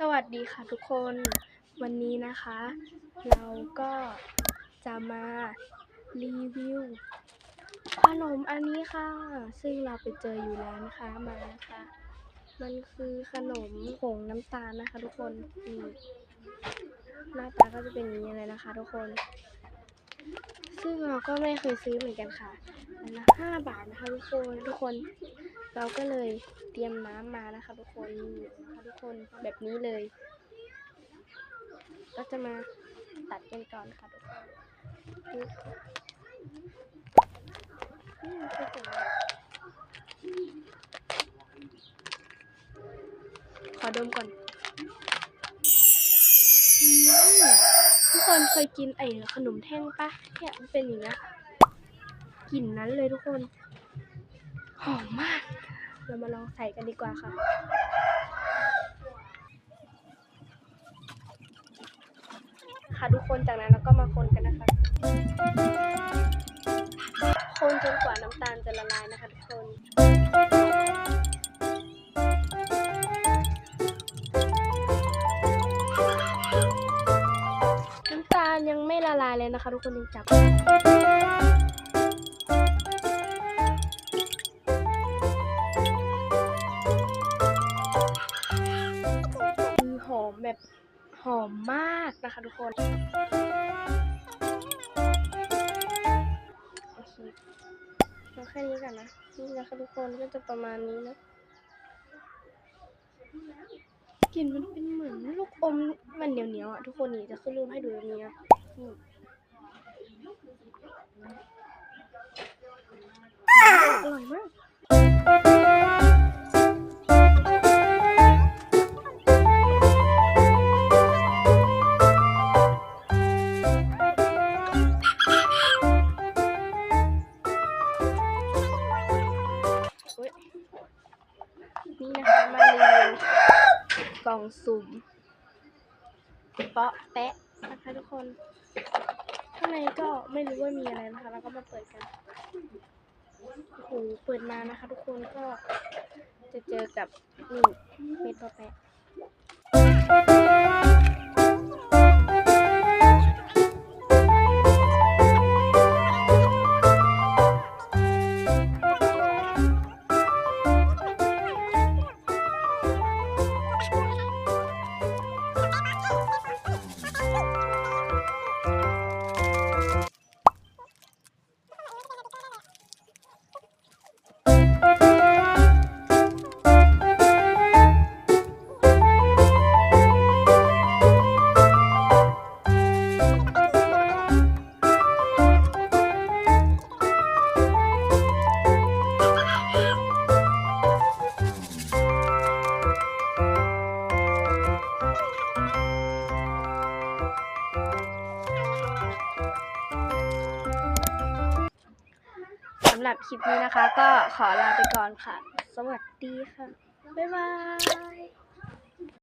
สวัสดีค่ะทุกคนวันนี้นะคะ เราก็จะมารีวิวขนมอันนี้ค่ะ ซึ่งเราไปเจออยู่แล้วนะคะมานะคะ มันคือขนมผงน้ำตาลนะคะ ทุกคนนี่หน้าตาก็จะเป็นอย่างนี้เลยนะคะ ทุกคน ซึ่งเราก็ไม่เคยซื้อเหมือนกันค่ะอันละห้าบาทนะคะทุกคนทุกคน เราก็เลยเตรียมน้ำมานะคะทุกคนนะคะทุกคนแบบนี้เลย ก็จะมาตัดกันก่อนค่ะทุกคนดูอืมคือสวยขอดมก่อนทุกคนเคยกินไอ้ขนมแท่งปะเนี่ยมันเป็นอย่างนี้ยกลิ่นนั้นเลยทุกคน อมมาก เรามาลองใส่กันดีกว่าค่ะค่ะทุกคนจากนั้นเราก็มาคนกันนะคะ คนจนกว่าน้ำตาลจะละลายนะคะทุกคนน้ำตาลยังไม่ละลายเลยนะคะ ทุกคนยังจับ หอมมากนะคะทุกคนโอเคเอาแค่นี้ก่อนนะนี่นะคะทุกคนก็จะประมาณนี้นะกลิ่นมันเป็นเหมือนลูกอมมันเหนียวๆอะทุกคนนี่จะขึ้นรูปให้ดูตรงนี้นะอร่อยมาก นี่นะคะมารีวิวกล่องสุ่มเปาะแปะนะคะทุกคนข้างในก็ไม่รู้ว่ามีอะไรนะคะแล้วก็มาเปิดกันโอ้โหเปิดมานะคะ ทุกคนก็จะเจอกับนี่เม็ดเปาะแปะ รับคลิปนี้นะคะ ก็ขอลาไปก่อนค่ะ สวัสดีค่ะ บ๊ายบาย